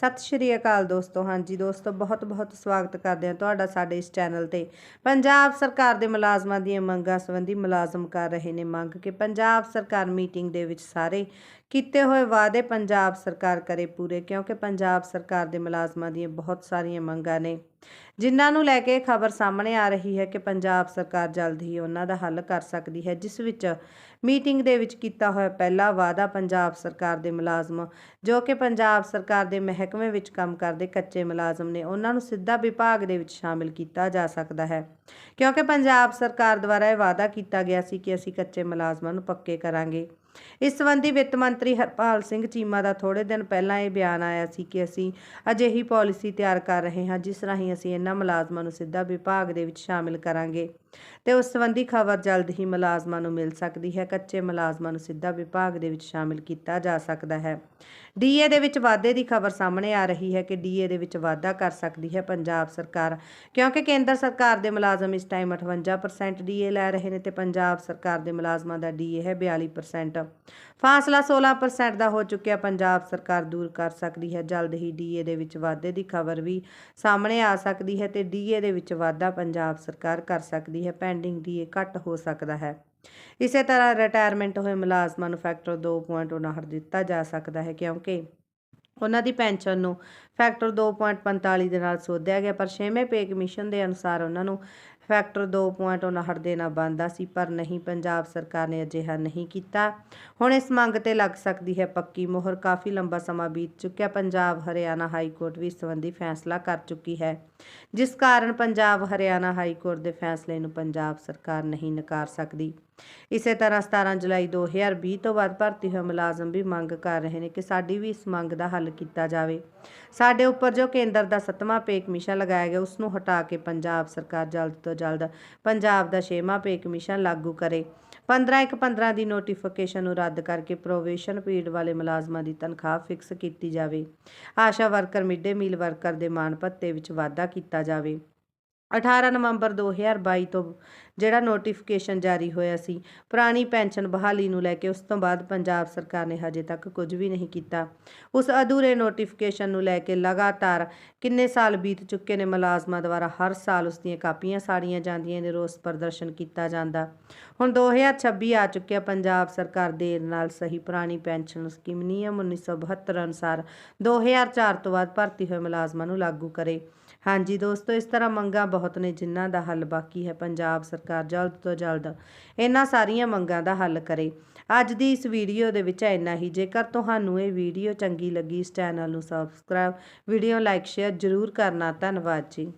ਸਤਿ ਸ਼੍ਰੀ ਅਕਾਲ ਦੋਸਤੋ, ਹਾਂਜੀ ਦੋਸਤੋ ਬਹੁਤ ਬਹੁਤ ਸਵਾਗਤ ਕਰਦੇ ਹਾਂ ਤੁਹਾਡਾ ਸਾਡੇ ਇਸ ਚੈਨਲ ਤੇ। ਪੰਜਾਬ ਸਰਕਾਰ ਦੇ ਮੁਲਾਜ਼ਮਾਂ ਦੀਆਂ ਮੰਗਾਂ ਸੰਬੰਧੀ ਮੁਲਾਜ਼ਮ ਕਰ ਰਹੇ ਨੇ ਮੰਗ ਕਿ ਪੰਜਾਬ ਸਰਕਾਰ ਮੀਟਿੰਗ ਦੇ ਵਿੱਚ ਸਾਰੇ ਕੀਤੇ ਹੋਏ ਵਾਅਦੇ ਪੰਜਾਬ ਸਰਕਾਰ ਕਰੇ ਪੂਰੇ, ਕਿਉਂਕਿ ਪੰਜਾਬ ਸਰਕਾਰ ਦੇ ਮੁਲਾਜ਼ਮਾਂ ਦੀਆਂ ਬਹੁਤ ਸਾਰੀਆਂ ਮੰਗਾਂ ਨੇ। ਜਿਨ੍ਹਾਂ ਨੂੰ ਲੈ ਕੇ ਖਬਰ ਸਾਹਮਣੇ ਆ ਰਹੀ ਹੈ ਕਿ ਪੰਜਾਬ ਸਰਕਾਰ ਜਲਦ ਹੀ ਉਹਨਾਂ ਦਾ ਹੱਲ ਕਰ ਸਕਦੀ ਹੈ, ਜਿਸ ਵਿੱਚ ਮੀਟਿੰਗ ਦੇ ਵਿੱਚ ਕੀਤਾ ਹੋਇਆ ਪਹਿਲਾ ਵਾਅਦਾ ਪੰਜਾਬ ਸਰਕਾਰ ਦੇ ਮੁਲਾਜ਼ਮ ਜੋ ਕਿ ਪੰਜਾਬ ਸਰਕਾਰ ਦੇ ਮਹਿਕਮੇ ਵਿੱਚ ਕੰਮ ਕਰਦੇ ਕੱਚੇ ਮੁਲਾਜ਼ਮ ਨੇ, ਉਹਨਾਂ ਨੂੰ ਸਿੱਧਾ ਵਿਭਾਗ ਦੇ ਵਿੱਚ ਸ਼ਾਮਿਲ ਕੀਤਾ ਜਾ ਸਕਦਾ ਹੈ। ਕਿਉਂਕਿ ਪੰਜਾਬ ਸਰਕਾਰ ਦੁਆਰਾ ਇਹ ਵਾਅਦਾ ਕੀਤਾ ਗਿਆ ਸੀ ਕਿ ਅਸੀਂ ਕੱਚੇ ਮੁਲਾਜ਼ਮਾਂ ਨੂੰ ਪੱਕੇ ਕਰਾਂਗੇ। ਇਸ ਸੰਬੰਧੀ ਵਿੱਤ ਮੰਤਰੀ ਹਰਪਾਲ ਸਿੰਘ ਚੀਮਾ ਦਾ ਥੋੜੇ ਦਿਨ ਪਹਿਲਾਂ ਇਹ ਬਿਆਨ ਆਇਆ ਸੀ ਕਿ ਅਸੀਂ ਅਜਿਹੀ ਪਾਲਿਸੀ ਤਿਆਰ ਕਰ ਰਹੇ ਹਾਂ, ਜਿਸ ਰਾਹੀਂ ਅਸੀਂ ਇਹਨਾਂ ਮੁਲਾਜ਼ਮਾਂ ਨੂੰ ਸਿੱਧਾ ਵਿਭਾਗ ਦੇ ਵਿੱਚ ਸ਼ਾਮਿਲ ਕਰਾਂਗੇ। ਤੇ ਉਸ ਸੰਬੰਧੀ ਖਬਰ ਜਲਦ ਹੀ ਮੁਲਾਜ਼ਮਾਂ ਨੂੰ ਮਿਲ ਸਕਦੀ ਹੈ। ਕੱਚੇ ਮੁਲਾਜ਼ਮਾਂ ਨੂੰ ਸਿੱਧਾ ਵਿਭਾਗ ਦੇ ਵਿੱਚ ਸ਼ਾਮਿਲ ਕੀਤਾ ਜਾ ਸਕਦਾ ਹੈ। ਡੀਏ ਦੇ ਵਿੱਚ ਵਾਧੇ ਦੀ ਖਬਰ ਸਾਹਮਣੇ ਆ ਰਹੀ ਹੈ ਕਿ ਡੀਏ ਦੇ ਵਿੱਚ ਵਾਧਾ ਕਰ ਸਕਦੀ ਹੈ ਪੰਜਾਬ ਸਰਕਾਰ, ਕਿਉਂਕਿ ਕੇਂਦਰ ਸਰਕਾਰ ਦੇ ਮੁਲਾਜ਼ਮ ਇਸ ਟਾਈਮ 58% ਡੀਏ ਲੈ ਰਹੇ ਨੇ ਤੇ ਪੰਜਾਬ ਸਰਕਾਰ ਦੇ ਮੁਲਾਜ਼ਮਾਂ ਦਾ ਡੀਏ ਹੈ 42% ਫਾਸਲਾ 16% ਦਾ ਹੋ ਚੁੱਕਿਆ, ਪੰਜਾਬ ਸਰਕਾਰ ਦੂਰ ਕਰ ਸਕਦੀ ਹੈ। ਜਲਦ ਹੀ ਡੀਏ ਦੇ ਵਿੱਚ ਵਾਧੇ ਦੀ ਖਬਰ ਵੀ ਸਾਹਮਣੇ ਆ ਸਕਦੀ ਹੈ ਤੇ ਡੀਏ ਦੇ ਵਿੱਚ ਵਾਧਾ ਪੰਜਾਬ ਸਰਕਾਰ ਕਰ ਸਕਦੀ ਹੈ ਪੈਂਡਿੰਗ ਡੀਏ ਘੱਟ ਹੋ ਸਕਦਾ ਹੈ। ਇਸੇ ਤਰ੍ਹਾਂ ਰਿਟਾਇਰਮੈਂਟ ਹੋਏ ਮੁਲਾਜ਼ਮਾਂ ਨੂੰ ਫੈਕਟਰ 2.59 ਦਿੱਤਾ ਜਾ ਸਕਦਾ ਹੈ ਕਿਉਂਕਿ ਉਹਨਾਂ ਦੀ ਪੈਨਸ਼ਨ ਨੂੰ ਫੈਕਟਰ 2.45 ਦੇ ਨਾਲ ਸੋਧਿਆ ਗਿਆ, ਪਰ ਛੇਵੇਂ ਪੇ ਕਮਿਸ਼ਨ ਦੇ ਅਨੁਸਾਰ ਉਹਨਾਂ ਨੂੰ ਫੈਕਟਰ 2.59 ਦੇਣਾ ਬਣਦਾ ਸੀ, ਪਰ ਨਹੀਂ, ਪੰਜਾਬ ਸਰਕਾਰ ਨੇ ਅਜਿਹਾ ਨਹੀਂ ਕੀਤਾ। ਹੁਣ ਇਸ ਮੰਗ ਤੇ ਲੱਗ ਸਕਦੀ ਹੈ ਪੱਕੀ ਮੋਹਰ। ਕਾਫੀ ਲੰਬਾ ਸਮਾਂ ਬੀਤ ਚੁੱਕਿਆ। ਪੰਜਾਬ, ਹਰਿਆਣਾ ਹਾਈ ਕੋਰਟ ਵੀ ਇਸ ਸੰਬੰਧੀ ਫੈਸਲਾ ਕਰ ਚੁੱਕੀ ਹੈ। ਜਿਸ ਕਾਰਨ ਪੰਜਾਬ, ਹਰਿਆਣਾ ਹਾਈ ਕੋਰਟ ਦੇ ਫੈਸਲੇ ਨੂੰ ਪੰਜਾਬ ਸਰਕਾਰ ਨਹੀਂ ਨਕਾਰ ਸਕਦੀ। ਇਸੇ ਤਰ੍ਹਾਂ 17 ਜੁਲਾਈ 2020 ਤੋਂ ਬਾਅਦ ਭਰਤੀ ਹੋਏ ਮੁਲਾਜ਼ਮ ਵੀ ਮੰਗ ਕਰ ਰਹੇ ਨੇ ਕਿ ਸਾਡੀ ਵੀ ਇਸ ਮੰਗ ਦਾ ਹੱਲ ਕੀਤਾ ਜਾਵੇ। ਸਾਡੇ ਉੱਪਰ ਜੋ ਕੇਂਦਰ ਦਾ ਸੱਤਵਾਂ ਪੇ ਕਮਿਸ਼ਨ ਲਗਾਇਆ ਗਿਆ, ਉਸ ਨੂੰ ਹਟਾ ਕੇ ਪੰਜਾਬ ਸਰਕਾਰ ਜਲਦ ਤੋਂ ਜਲਦ ਪੰਜਾਬ ਦਾ ਛੇਵਾਂ ਪੇ ਕਮਿਸ਼ਨ ਲਾਗੂ ਕਰੇ। 15 ਇੱਕ 15 ਦੀ ਨੋਟੀਫਿਕੇਸ਼ਨ ਨੂੰ ਰੱਦ ਕਰਕੇ ਪ੍ਰੋਵੇਸ਼ਨ ਪੀਰੀਅਡ ਵਾਲੇ ਮੁਲਾਜ਼ਮਾਂ ਦੀ ਤਨਖਾਹ ਫਿਕਸ ਕੀਤੀ ਜਾਵੇ। ASHA worker mid meal worker ਦੇ ਮਾਣ ਭੱਤੇ ਵਿੱਚ ਵਾਧਾ ਕੀਤਾ ਜਾਵੇ। 18 ਨਵੰਬਰ 2022 ਤੋਂ ਜਿਹੜਾ ਨੋਟੀਫਿਕੇਸ਼ਨ ਜਾਰੀ ਹੋਇਆ ਸੀ, ਪੁਰਾਣੀ ਪੈਨਸ਼ਨ ਬਹਾਲੀ ਨੂੰ ਲੈ ਕੇ ਉਸ ਤੋਂ ਬਾਅਦ ਪੰਜਾਬ ਸਰਕਾਰ ਨੇ ਹਜੇ ਤੱਕ ਕੁਝ ਵੀ ਨਹੀਂ ਕੀਤਾ। ਉਸ ਅਧੂਰੇ ਨੋਟੀਫਿਕੇਸ਼ਨ ਨੂੰ ਲੈ ਕੇ ਲਗਾਤਾਰ ਕਿੰਨੇ ਸਾਲ ਬੀਤ ਚੁੱਕੇ ਨੇ ਮੁਲਾਜ਼ਮਾਂ ਦੁਆਰਾ ਹਰ ਸਾਲ ਉਸ ਦੀਆਂ ਕਾਪੀਆਂ ਸਾੜੀਆਂ ਜਾਂਦੀਆਂ ਨੇ, ਰੋਸ ਪ੍ਰਦਰਸ਼ਨ ਕੀਤਾ ਜਾਂਦਾ। ਹੁਣ 2026 ਆ ਚੁੱਕਿਆ, ਪੰਜਾਬ ਸਰਕਾਰ ਦੇਰ ਨਾਲ ਸਹੀ ਪੁਰਾਣੀ ਪੈਨਸ਼ਨ ਸਕੀਮ ਨਿਯਮ 1972 ਅਨੁਸਾਰ 2004 ਤੋਂ ਬਾਅਦ ਭਰਤੀ ਹੋਏ ਮੁਲਾਜ਼ਮਾਂ ਨੂੰ ਲਾਗੂ ਕਰੇ। ਹਾਂਜੀ ਦੋਸਤੋ, ਇਸ ਤਰ੍ਹਾਂ ਮੰਗਾਂ ਬਹੁਤ ਨੇ ਜਿਨ੍ਹਾਂ ਦਾ ਹੱਲ ਬਾਕੀ ਹੈ। ਪੰਜਾਬ ਸਰਕਾਰ ਜਲਦ ਤੋਂ ਜਲਦ ਇਹਨਾਂ ਸਾਰੀਆਂ ਮੰਗਾਂ ਦਾ ਹੱਲ ਕਰੇ। ਅੱਜ ਦੀ ਇਸ ਵੀਡੀਓ ਦੇ ਵਿੱਚ ਇੰਨਾ ਹੀ। ਜੇਕਰ ਤੁਹਾਨੂੰ ਇਹ ਵੀਡੀਓ ਚੰਗੀ ਲੱਗੀ, ਇਸ ਚੈਨਲ ਨੂੰ ਸਬਸਕ੍ਰਾਈਬ ਵੀਡੀਓ ਲਾਈਕ ਸ਼ੇਅਰ ਜ਼ਰੂਰ ਕਰਨਾ। ਧੰਨਵਾਦ ਜੀ।